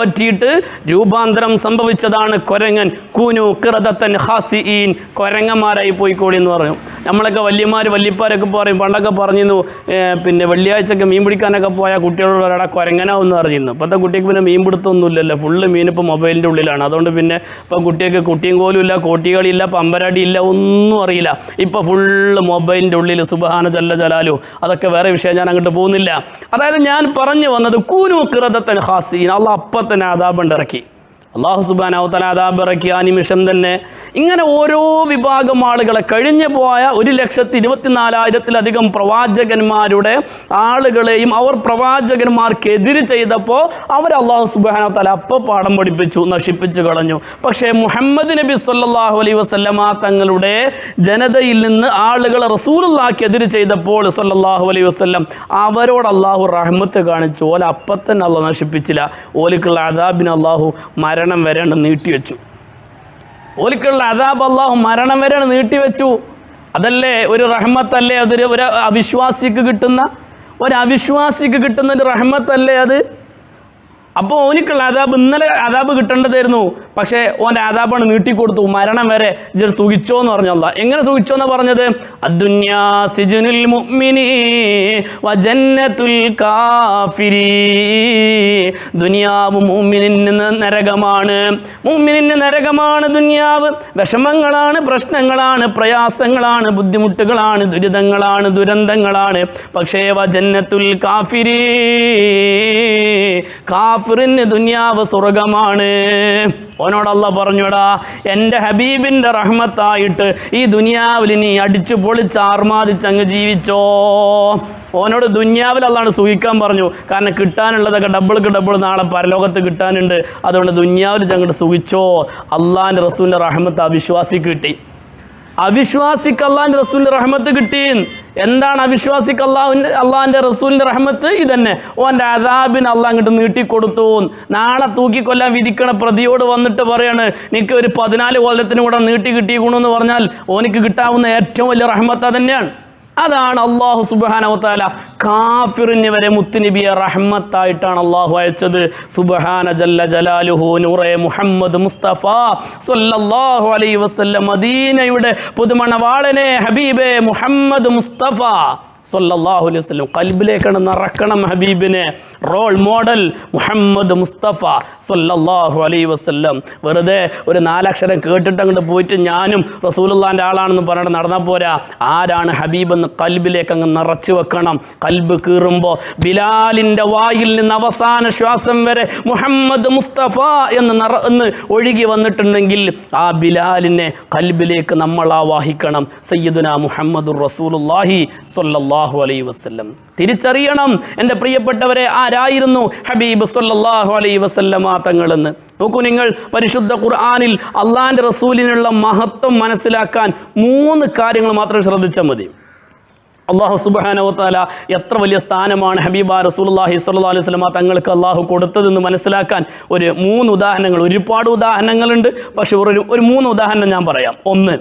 പറ്റിയിട്ട് രൂപാന്തരം സംഭവിച്ചതാണ് കൊരങ്ങൻ കൂനു കിറതത്തൻ ഹാസിഈൻ. കൊരങ്ങന്മാരായി പോയിക്കോളി എന്ന് പറഞ്ഞു. നമ്മളൊക്കെ വല്യമാർ വല്യപ്പാരൊക്കെ പറയും പണ്ടൊക്കെ പറഞ്ഞിരുന്നു പിന്നെ വെള്ളിയാഴ്ചയൊക്കെ മീൻ പിടിക്കാനൊക്കെ പോയാൽ കുട്ടികളോട് ഒരാടെ കൊരങ്ങനാവെന്ന് പറഞ്ഞിരുന്നു. ഇപ്പോഴത്തെ കുട്ടിക്ക് പിന്നെ മീൻ പിടുത്തമൊന്നും ഇല്ലല്ലോ ഫുള്ള് മീൻ ഇപ്പോൾ മൊബൈലിന്റെ ഉള്ളിലാണ്. അതുകൊണ്ട് പിന്നെ ഇപ്പോൾ കുട്ടികൾക്ക് കുട്ടിയും കോലും ഇല്ല പമ്പരാടിയില്ല ഒന്നും അറിയില്ല. ഇപ്പോൾ ഫുള്ള് മൊബൈലിന്റെ ഉള്ളിൽ സുബഹാന ജല്ല ജലാലു. അതൊക്കെ വേറെ വിഷയം. ഞാൻ അങ്ങോട്ട് പോകുന്നില്ല. അതായത് ഞാൻ പറഞ്ഞു വന്നത് കൂനു കിറതത്തൻ ഹാസീൻ അള്ളാഹ് അപ്പം തന്നെ അതാബണ്ട് ഇറക്കി അള്ളാഹു സുബാനാവത്തല അതാബ് ഇറക്കി ആ നിമിഷം തന്നെ ഇങ്ങനെ ഓരോ വിഭാഗം ആളുകളെ കഴിഞ്ഞു പോയ ഒരു ലക്ഷത്തി ഇരുപത്തിനാലായിരത്തിലധികം പ്രവാചകന്മാരുടെ ആളുകളെയും അവർ പ്രവാചകന്മാർക്കെതിരെ ചെയ്തപ്പോൾ അവർ അള്ളാഹു സുബാനാവത്തല അപ്പോൾ പാഠം പഠിപ്പിച്ചു നശിപ്പിച്ചു കളഞ്ഞു. പക്ഷേ മുഹമ്മദ് നബി സല്ലാഹു അലൈ വസല്ലമ തങ്ങളുടെ ജനതയിൽ നിന്ന് ആളുകളെ റസൂലുള്ളാക്കെതിരെ ചെയ്തപ്പോൾ സല്ലാഹു അലൈ വസല്ലം അവരോട് അള്ളാഹു റഹ്മത്ത് കാണിച്ചു. ഓല അപ്പം തന്നെ അള്ളാഹ് നശിപ്പിച്ചില്ല. ഓലിക്കുള്ള അതാബിന് അള്ളാഹു മരണം വരെയാണ് നീട്ടിവെച്ചു ഓലിക്കുള്ള അതാബ് അള്ളാഹു മരണം വരെയാണ് നീട്ടിവെച്ചു അതല്ലേ ഒരു റഹ്മത്തല്ലേ അതൊരു ഒരു അവിശ്വാസിക്ക് കിട്ടുന്ന ഒരു അവിശ്വാസിക്ക് കിട്ടുന്ന ഒരു റഹ്മത്തല്ലേ അത്? അപ്പോൾ ഓനിക്കുള്ള അതാബ് ഇന്നലെ അതാബ് കിട്ടേണ്ടതായിരുന്നു. പക്ഷേ ഓന്റെ അതാബാണ് നീട്ടിക്കൊടുത്തു. മരണം വരെ സുഖിച്ചോ എന്ന് പറഞ്ഞല്ല എങ്ങനെ സുഖിച്ചോ എന്ന് പറഞ്ഞത് ദുനിയാവ് നരകമാണ്. മുഅ്മിനിന് നരകമാണ് ദുനിയാവ്. വിഷമങ്ങളാണ് പ്രശ്നങ്ങളാണ് പ്രയാസങ്ങളാണ് ബുദ്ധിമുട്ടുകളാണ് ദുരിതങ്ങളാണ് ദുരന്തങ്ങളാണ്. പക്ഷേ വജന്നത്തുൽ കാഫിരി കാഫിറിന് ദുനിയാവ് സ്വർഗമാണ്. ഓനോടല്ല പറഞ്ഞുടാ എന്റെ ഹബീബിന്റെ റഹ്മത്തായിട്ട് ഈ ദുനിയാവിൽ നീ അടിച്ചു പൊളിച്ച് ആർമാദിച്ചങ്ങ് ജീവിച്ചോ. ഓനോട് ദുന്യാവിൽ അള്ളാണ് സുഖിക്കാൻ പറഞ്ഞു. കാരണം കിട്ടാനുള്ളതൊക്കെ ഡബിൾക്ക് ഡബിൾ നാളെ പരലോകത്ത് കിട്ടാനുണ്ട്. അതുകൊണ്ട് ദുന്യാവിൽ ചങ്ങോട്ട് സുഖിച്ചോ അള്ളാന്റെ റസൂലിന്റെ റഹ്മത്ത് അവിശ്വാസി കിട്ടി. അവിശ്വാസിക്ക് അള്ളാഹിന്റെ റസൂലിന്റെ റഹ്മത്ത് കിട്ടി എന്താണ് അവിശ്വാസിക്ക് അള്ളാഹുവിന്റെ അള്ളാഹിന്റെ റസൂലിന്റെ റഹ്മത്ത്? ഇതന്നെ. ഓന്റെ അതാബിന് അള്ളാഹ് അങ്ങോട്ട് നീട്ടിക്കൊടുത്തു നാളെ തൂക്കിക്കൊല്ലാൻ വിധിക്കണ പ്രതിയോട് വന്നിട്ട് പറയാണ് എനിക്ക് ഒരു പതിനാല് കൊല്ലത്തിന് കൂടെ നീട്ടി കിട്ടിയിരിക്കണമെന്ന് പറഞ്ഞാൽ ഓനിക്ക് കിട്ടാവുന്ന ഏറ്റവും വലിയ റഹ്മത്ത് തന്നെയാണ് അതാണ് അള്ളാഹു സുബാനവത്താല കാഫിറിന് വരെ മുത്തുനബിയെ റഹ്മത്തായിട്ടാണ് അള്ളാഹു അയച്ചത്. സുബഹാന ജല്ല ജലാലുഹു നൂറെ മുഹമ്മദ് മുസ്തഫ സല്ലല്ലാഹു അലൈഹി വസല്ലം മദീനയുടെ പുതുമണവാളനെ ഹബീബെ മുഹമ്മദ് മുസ്തഫ. സല്ലല്ലാഹു അലൈഹി വസ്ലം കൽബിലേക്കാണ് നിറക്കണം ഹബീബിനെ. റോൾ മോഡൽ മുഹമ്മദ് മുസ്തഫ സല്ലാഹു അലൈഹി വസല്ലം. വെറുതെ ഒരു നാലക്ഷരം കേട്ടിട്ട് അങ്ങോട്ട് പോയിട്ട് ഞാനും റസൂലുള്ളാന്റെ ആളാണെന്ന് പറഞ്ഞിട്ട് നടന്നാൽ പോരാ. ആരാണ് ഹബീബ് എന്ന് കൽബിലേക്ക് അങ്ങ് നിറച്ചു വെക്കണം? കൽബ് കീറുമ്പോൾ ബിലാലിന്റെ വായിൽ നിന്ന് അവസാന ശ്വാസം വരെ മുഹമ്മദ് മുസ്തഫ എന്ന് നിറ എന്ന് ഒഴുകി വന്നിട്ടുണ്ടെങ്കിൽ ആ ബിലാലിനെ കൽബിലേക്ക് നമ്മൾ ആവാഹിക്കണം. സയ്യിദുന മുഹമ്മദുർ റസൂലുള്ളാഹി സ്വല്ലല്ലാഹു അലൈഹി വസല്ലം. തിരിച്ചറിയണം എന്റെ പ്രിയപ്പെട്ടവരെ ആരായിരുന്നു? ഹബീബ് സല്ലല്ലാഹു അലൈഹി വസല്ലമ തങ്ങളെന്ന്. നോക്കൂ നിങ്ങൾ പരിശുദ്ധ ഖുർആനിൽ അള്ളാഹിന്റെ റസൂലിനുള്ള മഹത്വം മനസ്സിലാക്കാൻ മൂന്ന് കാര്യങ്ങൾ മാത്രം ശ്രദ്ധിച്ചാൽ മതി. അള്ളാഹു സുബാനവത്താല എത്ര വലിയ സ്ഥാനമാണ് ഹബീബ റസൂലുള്ളാഹി സ്വല്ലല്ലാഹു അലൈഹി വസല്ലമ തങ്ങൾക്ക് അള്ളാഹു കൊടുത്തതെന്ന് മനസ്സിലാക്കാൻ ഒരു മൂന്ന് ഉദാഹരണങ്ങൾ. ഒരുപാട് ഉദാഹരണങ്ങളുണ്ട്. പക്ഷെ ഒരു ഒരു മൂന്ന് ഉദാഹരണം ഞാൻ പറയാം. ഒന്ന്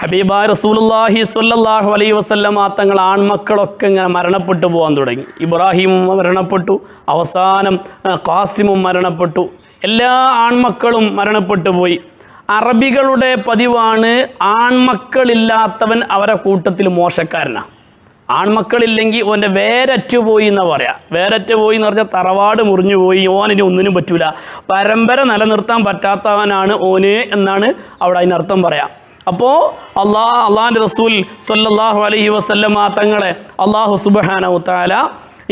ഹബീബ റസൂലുള്ളാഹി സ്വല്ലല്ലാഹു അലൈഹി വസല്ലമ തങ്ങൾ ആൺമക്കളൊക്കെ ഇങ്ങനെ മരണപ്പെട്ടു പോകാൻ തുടങ്ങി. ഇബ്രാഹിമും മരണപ്പെട്ടു അവസാനം ഖാസിമും മരണപ്പെട്ടു. എല്ലാ ആൺമക്കളും മരണപ്പെട്ടു പോയി. അറബികളുടെ പതിവാണ് ആൺമക്കളില്ലാത്തവൻ അവരെ കൂട്ടത്തിൽ മോശക്കാരനാണ് ആൺമക്കളില്ലെങ്കിൽ ഓന്റെ വേരറ്റു പോയി എന്നാ പറയാം. വേരറ്റ് പോയി എന്ന് പറഞ്ഞാൽ തറവാട് മുറിഞ്ഞു പോയി ഓനിന് ഒന്നിനും പറ്റൂല. പരമ്പര നിലനിർത്താൻ പറ്റാത്തവനാണ് ഓന് എന്നാണ് അവിടെ അതിനർത്ഥം പറയാം. അപ്പോൾ അള്ളാ അള്ളാഹിന്റെ റസൂൽ സല്ലല്ലാഹു അലൈഹി വസല്ലമ തങ്ങളെ അള്ളാഹു സുബ്ഹാനഹു തആല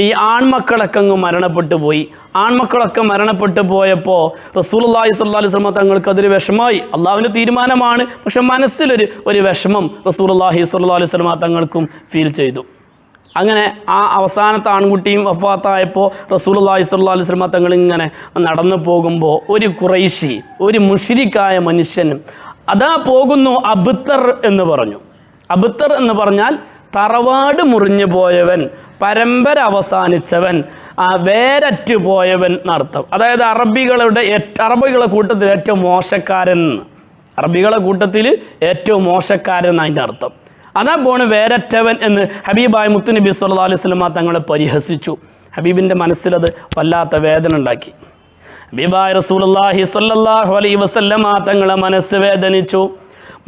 ഈ ആൺമക്കളൊക്കെ അങ്ങ് മരണപ്പെട്ടു പോയി. ആൺമക്കളൊക്കെ മരണപ്പെട്ടു പോയപ്പോൾ സ്വല്ലല്ലാഹു അലൈഹി വസല്ലമ തങ്ങൾക്ക് അതൊരു വിഷമമായി അള്ളാഹുവിന്റെ തീരുമാനമാണ്. പക്ഷെ മനസ്സിലൊരു ഒരു വിഷമം റസൂലുള്ളാഹി സ്വല്ലല്ലാഹു അലൈഹി വസല്ലമ തങ്ങൾക്കും ഫീൽ ചെയ്തു. അങ്ങനെ ആ അവസാനത്തെ ആൺകുട്ടിയും വഫാത്തായപ്പോൾ റസൂലുള്ളാഹി സ്വല്ലല്ലാഹു അലൈഹി വസല്ലമ തങ്ങൾ ഇങ്ങനെ നടന്നു പോകുമ്പോൾ ഒരു കുറൈശി ഒരു മുഷിരിക്കായ മനുഷ്യൻ അതാ പോകുന്നു അബുത്തർ എന്ന് പറഞ്ഞു. അബുത്തർ എന്ന് പറഞ്ഞാൽ തറവാട് മുറിഞ്ഞു പോയവൻ പരമ്പര അവസാനിച്ചവൻ വേരറ്റു പോയവൻ എന്നർത്ഥം. അതായത് അറബികളുടെ അറബികളുടെ കൂട്ടത്തിൽ ഏറ്റവും മോശക്കാരൻ. അറബികളുടെ കൂട്ടത്തിൽ ഏറ്റവും മോശക്കാരൻ എന്നതിന്റെ അർത്ഥം. അതാ പോണ് വേരറ്റവൻ എന്ന് ഹബീബായ മുത്തുനബി സല്ലാ അലൈഹി സ്വലമ തങ്ങളെ പരിഹസിച്ചു. ഹബീബിന്റെ മനസ്സിലത് വല്ലാത്ത വേദന ഉണ്ടാക്കി. സ്വല്ലല്ലാഹു അലൈഹി വസല്ലമ തങ്ങളെ മനസ്സ് വേദനിച്ചു.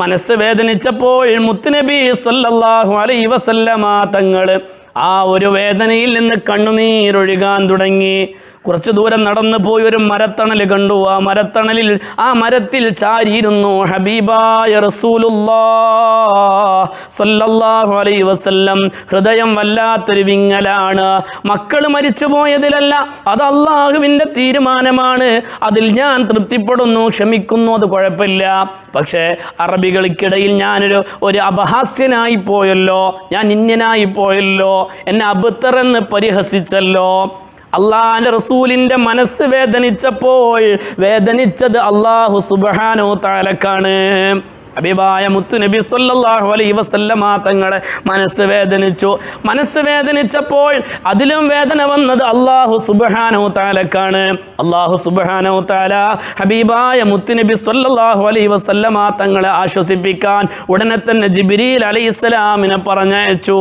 മനസ്സ് വേദനിച്ചപ്പോൾ മുത്തുനബി സ്വല്ലല്ലാഹു അലൈഹി വസല്ലമ തങ്ങൾ ആ ഒരു വേദനയിൽ നിന്ന് കണ്ണുനീരൊഴുകാൻ തുടങ്ങി. കുറച്ചു ദൂരം നടന്നു പോയി ഒരു മരത്തണൽ കണ്ടു. ആ മരത്തണലിൽ ആ മരത്തിൽ ചാരിയിരുന്നു ഹബീബായ സല്ലല്ലാഹു അലൈഹി വസല്ലം. ഹൃദയം വല്ലാത്തൊരു വിങ്ങലാണ്. മക്കൾ മരിച്ചു പോയതിലല്ല അത് അള്ളാഹുവിന്റെ തീരുമാനമാണ്. അതിൽ ഞാൻ തൃപ്തിപ്പെടുന്നു ക്ഷമിക്കുന്നു അത് കുഴപ്പമില്ല. പക്ഷേ അറബികൾക്കിടയിൽ ഞാനൊരു ഒരു അപഹാസ്യനായി പോയല്ലോ ഞാൻ ഇന്യനായി പോയല്ലോ എന്നെ അബുത്തറെന്ന് പരിഹസിച്ചല്ലോ. അള്ളാഹിന്റെ റസൂലിന്റെ മനസ്സ് വേദനിച്ചപ്പോൾ വേദനിച്ചത് അള്ളാഹു സുബാനോ താലക്കാണ് അഭിപായ മുത്തു നബി അലൈ വസല്ലമ തങ്ങളെ മനസ്സ് വേദനിച്ചു. മനസ്സ് വേദനിച്ചപ്പോൾ അതിലും വേദന വന്നത് അള്ളാഹു സുബഹാനോ താലക്കാണ് അള്ളാഹു സുബഹാനോ താല ഹബീബായ മുത്തു നബി അലൈ വസല്ലമ തങ്ങളെ ആശ്വസിപ്പിക്കാൻ ഉടനെ തന്നെ ജിബ്രീൽ അലൈഹിസ്സലാമിനെ പറഞ്ഞയച്ചു.